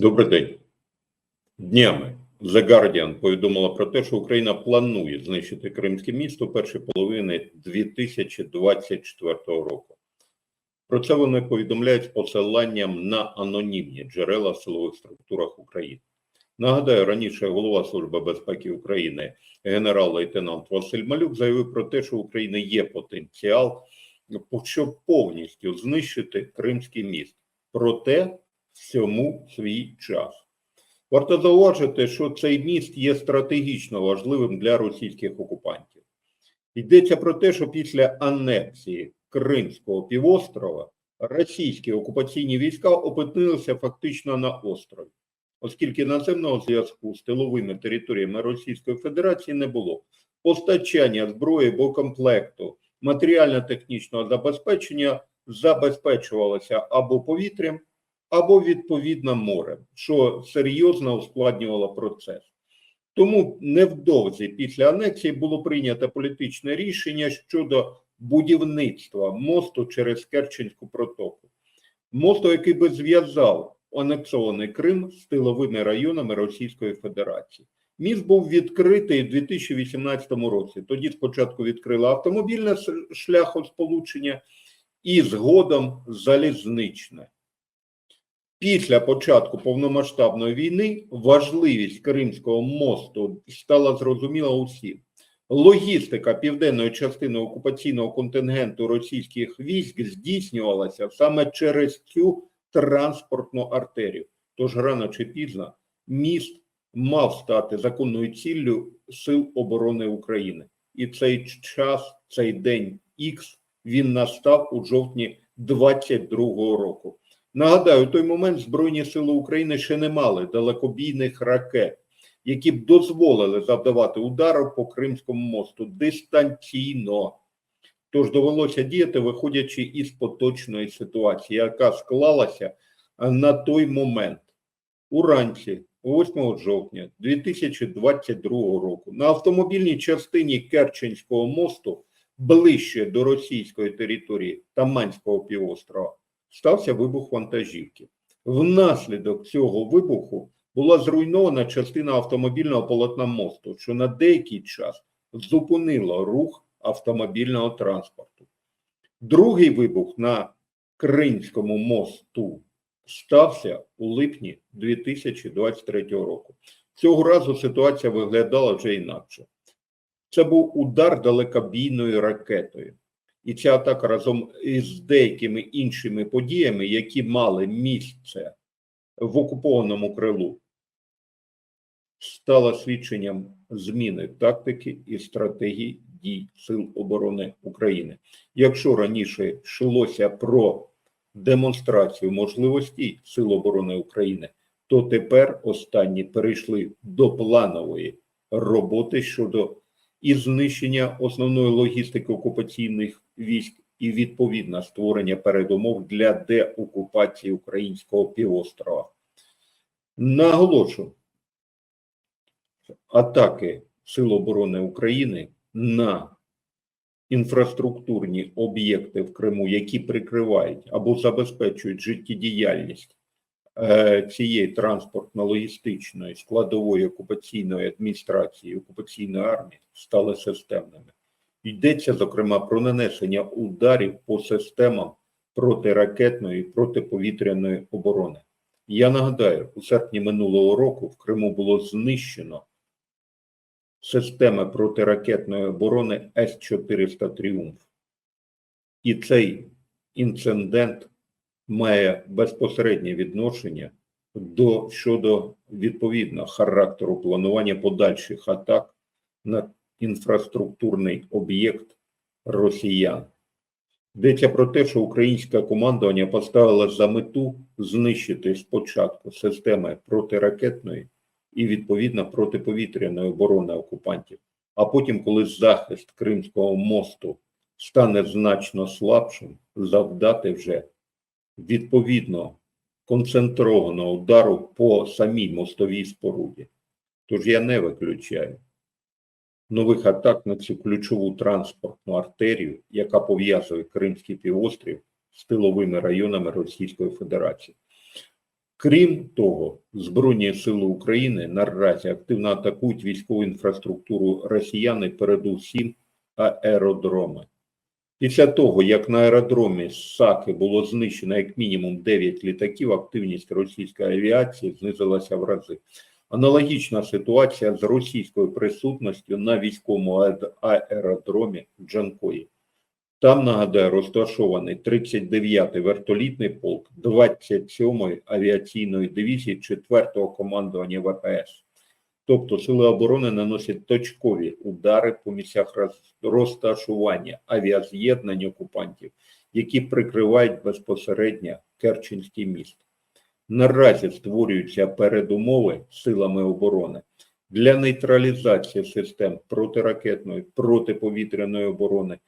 Добрий день. Днями The Guardian повідомила про те, що Україна планує знищити Кримське місто першої половини 2024 року. Про це вони повідомляють з посиланням на анонімні джерела в силових структурах України. Нагадаю, раніше голова Служби безпеки України генерал-лейтенант Василь Малюк заявив про те, що в України є потенціал, щоб повністю знищити Кримський міст. Проте всьому свій час. Варто зауважити, що цей міст є стратегічно важливим для російських окупантів. Йдеться про те, що після анексії Кримського півострова російські окупаційні війська опинилися фактично на острові, оскільки наземного зв'язку з тиловими територіями Російської Федерації не було. Постачання зброї боєкомплекту, матеріально-технічного забезпечення забезпечувалося або повітрям, або відповідно морем, що серйозно ускладнювало процес. Тому невдовзі після анексії було прийнято політичне рішення щодо будівництва мосту через Керченську протоку, мосту, який би зв'язав анексований Крим з тиловими районами Російської Федерації. Міст був відкритий у 2018 році. Тоді спочатку відкрили автомобільне шляхосполучення і згодом залізничне. Після початку повномасштабної війни важливість Кримського мосту стала зрозуміла усім. Логістика південної частини окупаційного контингенту російських військ здійснювалася саме через цю транспортну артерію. Тож рано чи пізно міст мав стати законною ціллю Сил оборони України. І цей час, цей день Х, він настав у жовтні 22-го року. Нагадаю, в той момент Збройні Сили України ще не мали далекобійних ракет, які б дозволили завдавати удару по Кримському мосту дистанційно. Тож довелося діяти, виходячи із поточної ситуації, яка склалася на той момент. Уранці, 8 жовтня 2022 року, на автомобільній частині Керченського мосту, ближче до російської території Таманського півострова, стався вибух вантажівки. Внаслідок цього вибуху була зруйнована частина автомобільного полотна мосту, що на деякий час зупинило рух автомобільного транспорту. Другий вибух на Кримському мосту стався у липні 2023 року. Цього разу ситуація виглядала вже інакше. Це був удар далекобійною ракетою. І ця атака разом із деякими іншими подіями, які мали місце в окупованому крилу, стала свідченням зміни тактики і стратегії дій Сил оборони України. Якщо раніше йшлося про демонстрацію можливостей Сил оборони України, то тепер останні перейшли до планової роботи щодо і знищення основної логістики окупаційних військ і відповідно створення передумов для деокупації українського півострова. Наголошу, атаки Сил оборони України на інфраструктурні об'єкти в Криму, які прикривають або забезпечують життєдіяльність е, цієї транспортно-логістичної складової окупаційної адміністрації окупаційної армії, стали системними. Йдеться, зокрема, про нанесення ударів по системам протиракетної і протиповітряної оборони. Я нагадаю, у серпні минулого року в Криму було знищено системи протиракетної оборони С-400 Тріумф. І цей інцидент має безпосереднє відношення до щодо відповідно характеру планування подальших атак на інфраструктурний об'єкт росіян. Йдеться про те, що українське командування поставило за мету знищити спочатку системи протиракетної і відповідно протиповітряної оборони окупантів. А потім, коли захист Кримського мосту стане значно слабшим, завдати вже відповідно концентрованого удару по самій мостовій споруді. Тож я не виключаю нових атак на цю ключову транспортну артерію, яка пов'язує Кримський півострів з тиловими районами Російської Федерації. Крім того, Збройні сили України наразі активно атакують військову інфраструктуру росіяни, передусім аеродроми. Після того, як на аеродромі Саки було знищено як мінімум 9 літаків, активність російської авіації знизилася в рази. Аналогічна ситуація з російською присутністю на військовому аеродромі Джанкої. Там, нагадаю, розташований 39-й вертолітний полк 27-ї авіаційної дивізії 4-го командування ВПС. Тобто сили оборони наносять точкові удари по місцях розташування авіаз'єднань окупантів, які прикривають безпосередньо Керченський міст. Наразі створюються передумови силами оборони для нейтралізації систем протиракетної, протиповітряної оборони,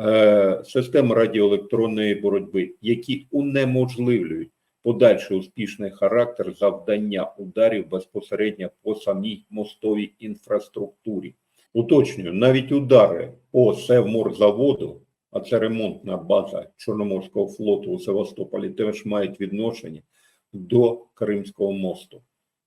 е, систем радіоелектронної боротьби, які унеможливлюють подальший успішний характер завдання ударів безпосередньо по самій мостовій інфраструктурі. Уточнюю, навіть удари по Севморзаводу, а це ремонтна база Чорноморського флоту у Севастополі, теж мають відношення до Кримського мосту.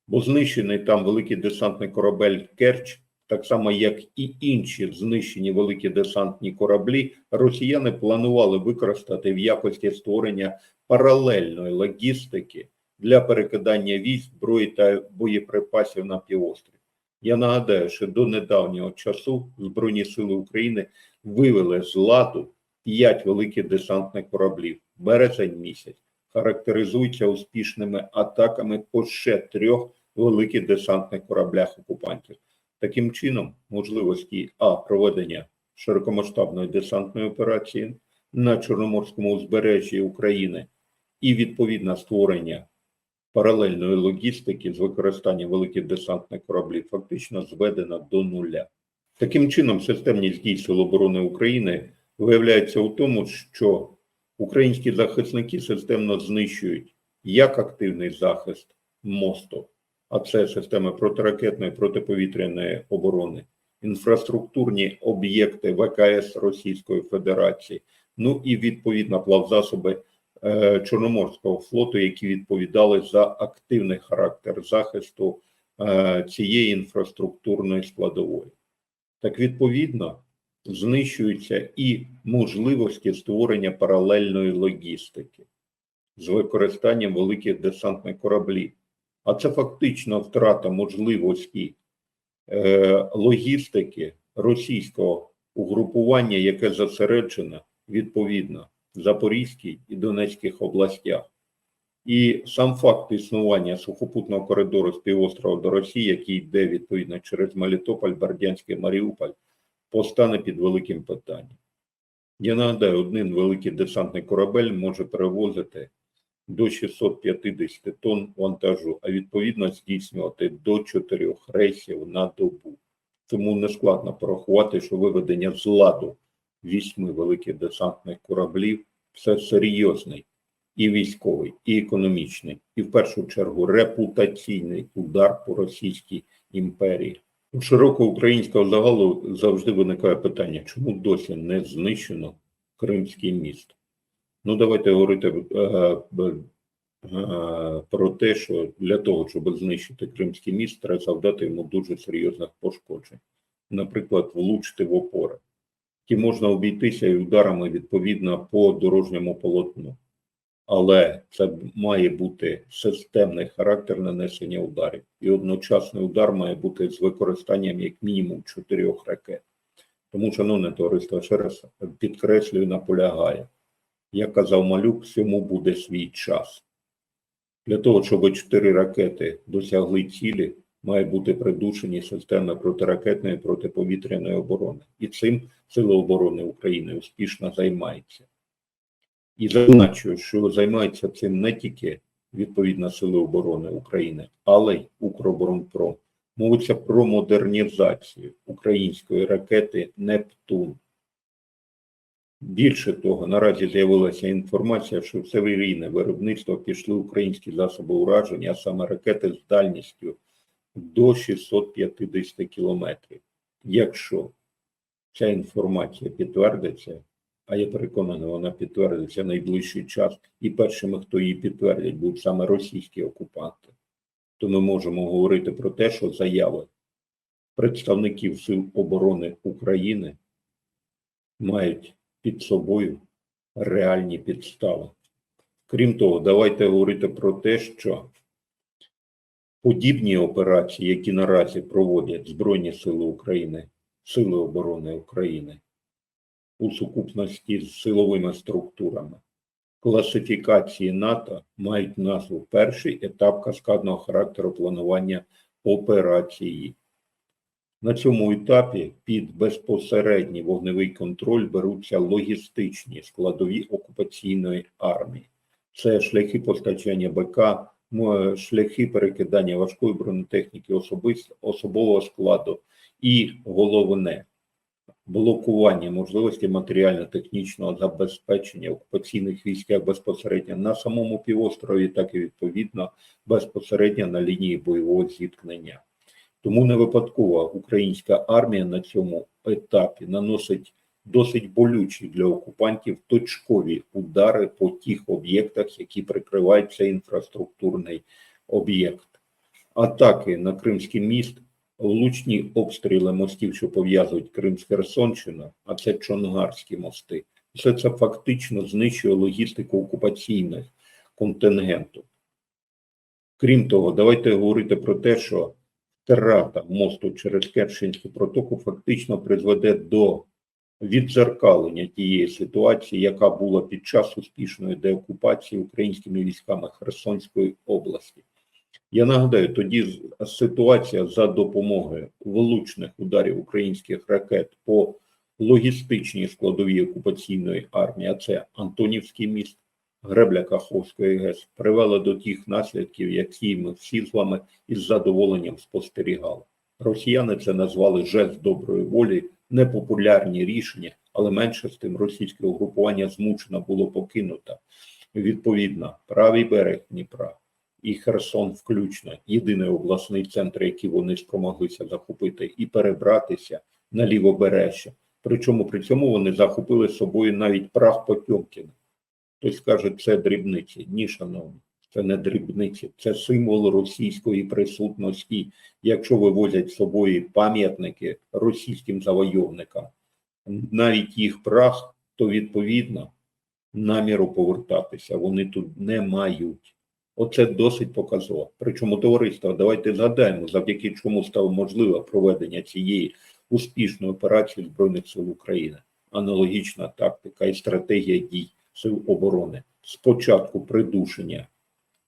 Бо знищений там великий десантний корабель Керч, так само як і інші знищені великі десантні кораблі, росіяни планували використати в якості створення паралельної логістики для перекидання військ, зброї та боєприпасів на півострів. Я нагадаю, що до недавнього часу Збройні сили України вивели з ладу п'ять великих десантних кораблів. Березень місяць характеризується успішними атаками по ще трьох великих десантних кораблях окупантів. Таким чином, можливості а проведення широкомасштабної десантної операції на Чорноморському узбережжі України і відповідно створення паралельної логістики з використанням великих десантних кораблів фактично зведена до нуля. Таким чином, системність дій Сил оборони України виявляється у тому, що українські захисники системно знищують як активний захист мосту, а це системи протиракетної протиповітряної оборони, інфраструктурні об'єкти ВКС Російської Федерації, ну і відповідно плавзасоби е, Чорноморського флоту, які відповідали за активний характер захисту е, цієї інфраструктурної складової. Так відповідно знищуються і можливості створення паралельної логістики з використанням великих десантних кораблів. А це фактично втрата можливості е, логістики російського угрупування, яке зосереджено відповідно в Запорізькій і Донецьких областях. І сам факт існування сухопутного коридору з півострова до Росії, який йде відповідно через Мелітополь, Бердянський, Маріуполь, постане під великим питанням. Я нагадаю, один великий десантний корабель може перевозити до 650 тонн вантажу, а відповідно здійснювати до 4 рейсів на добу. Тому не складно порахувати, що виведення з ладу вісьми великих десантних кораблів це серйозний і військовий, і економічний, і в першу чергу репутаційний удар по Російській імперії. У широкого українського загалу завжди виникає питання, чому досі не знищено Кримський міст? Ну, давайте говорити е, е, про те, що для того, щоб знищити Кримський міст, треба завдати йому дуже серйозних пошкоджень. Наприклад, влучити в опори, які можна обійтися і ударами відповідно по дорожньому полотну. Але це має бути системний характер нанесення ударів, і одночасний удар має бути з використанням як мінімум чотирьох ракет. Тому, шановне товариство, ще раз підкреслюю, наполягає. Як казав малюк, всьому буде свій час. Для того, щоб чотири ракети досягли цілі, має бути придушені системи протиракетної протиповітряної оборони. І цим Сили оборони України успішно займаються. І зазначую, що займаються цим не тільки відповідно Сили оборони України, але й Укроборонпром. Мовиться про модернізацію української ракети Нептун. Більше того, наразі з'явилася інформація, що в серійне виробництво пішли українські засоби ураження, а саме ракети з дальністю до 650 кілометрів. Якщо ця інформація підтвердиться, а я переконаний, вона підтвердиться найближчий час, і першими, хто її підтвердять, будуть саме російські окупанти. То ми можемо говорити про те, що заяви представників Сил оборони України мають під собою реальні підстави. Крім того, давайте говорити про те, що подібні операції, які наразі проводять Збройні Сили України, Сили оборони України у сукупності з силовими структурами, класифікації НАТО мають назву перший етап каскадного характеру планування операції. На цьому етапі під безпосередній вогневий контроль беруться логістичні складові окупаційної армії. Це шляхи постачання БК, шляхи перекидання важкої бронетехніки особового складу і головне блокування можливості матеріально-технічного забезпечення окупаційних військ як безпосередньо на самому півострові, так і відповідно безпосередньо на лінії бойового зіткнення. Тому не випадково українська армія на цьому етапі наносить досить болючі для окупантів точкові удари по тих об'єктах, які прикривають цей інфраструктурний об'єкт. Атаки на Кримський міст, влучні обстріли мостів, що пов'язують Крим з Херсонщиною, а це Чонгарські мости. Все це фактично знищує логістику окупаційних контингенту. Крім того, давайте говорити про те, що втрата мосту через Керченську протоку фактично призведе до відзеркалення тієї ситуації, яка була під час успішної деокупації українськими військами Херсонської області. Я нагадаю, тоді ситуація за допомогою влучних ударів українських ракет по логістичній складовій окупаційної армії, а це Антонівський міст, Гребля Каховської ГЕС, привела до тих наслідків, які ми всі з вами із задоволенням спостерігали. Росіяни це назвали жест доброї волі, непопулярні рішення, але менше з тим російське угрупування змушено було покинуто. Відповідно, правий берег Дніпра і Херсон, включно єдиний обласний центр, який вони спромоглися захопити, і перебратися на лівобережжя. Причому при цьому вони захопили з собою навіть прах Потьомкіна. Хтось каже, це дрібниці. Ні, шановні, це не дрібниці, це символ російської присутності. Якщо вивозять з собою пам'ятники російським завойовникам, навіть їх прах, то відповідно наміру повертатися вони тут не мають. Оце досить показово. Причому товариство, давайте згадаємо, завдяки чому стало можливе проведення цієї успішної операції Збройних сил України. Аналогічна тактика і стратегія дій сил оборони. Спочатку придушення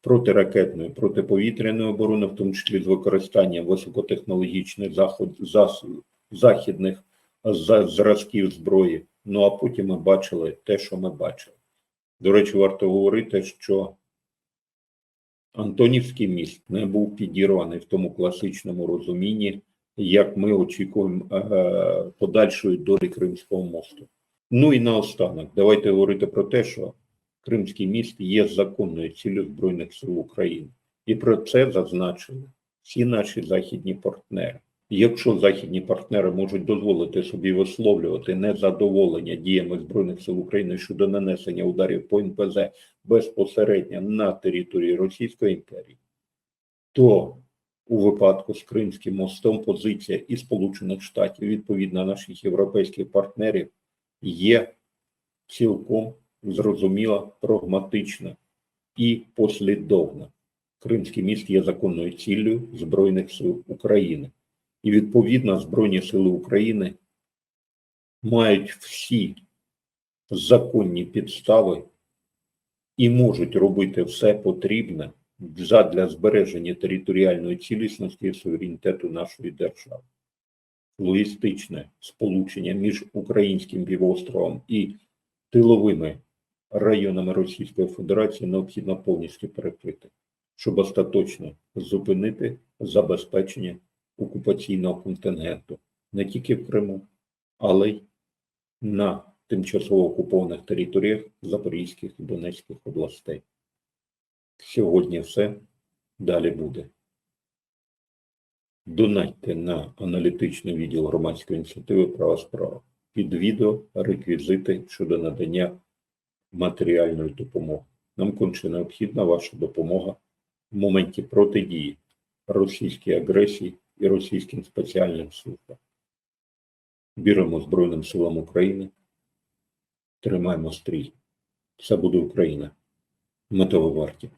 протиракетної, протиповітряної оборони, в тому числі з використанням високотехнологічних засобів, західних зразків зброї. Ну а потім ми бачили те, що ми бачили. До речі, варто говорити, що Антонівський міст не був підірваний в тому класичному розумінні, як ми очікуємо е, подальшої долі Кримського мосту. Ну і наостанок, давайте говорити про те, що Кримський міст є законною ціллю Збройних сил України. І про це зазначили всі наші західні партнери. Якщо західні партнери можуть дозволити собі висловлювати незадоволення діями Збройних сил України щодо нанесення ударів по НПЗ безпосередньо на території Російської імперії, то у випадку з Кримським мостом позиція і Сполучених Штатів, відповідно наших європейських партнерів, є цілком зрозуміла, прагматична і послідовна. Кримський міст є законною ціллю Збройних сил України. І відповідно Збройні сили України мають всі законні підстави і можуть робити все потрібне для збереження територіальної цілісності і суверенітету нашої держави. Логістичне сполучення між українським півостровом і тиловими районами Російської Федерації необхідно повністю перекрити, щоб остаточно зупинити забезпечення окупаційного контингенту не тільки в Криму, але й на тимчасово окупованих територіях Запорізьких і Донецьких областей. Сьогодні все далі буде. Донатьте на аналітичний відділ громадської ініціативи Права справа. під відео реквізити щодо надання матеріальної допомоги. Нам конче необхідна ваша допомога в моменті протидії російській агресії і російським спеціальним службам. Віримо Збройним силам України. Тримаємо стрій. Все буде Україна. Ми того варті.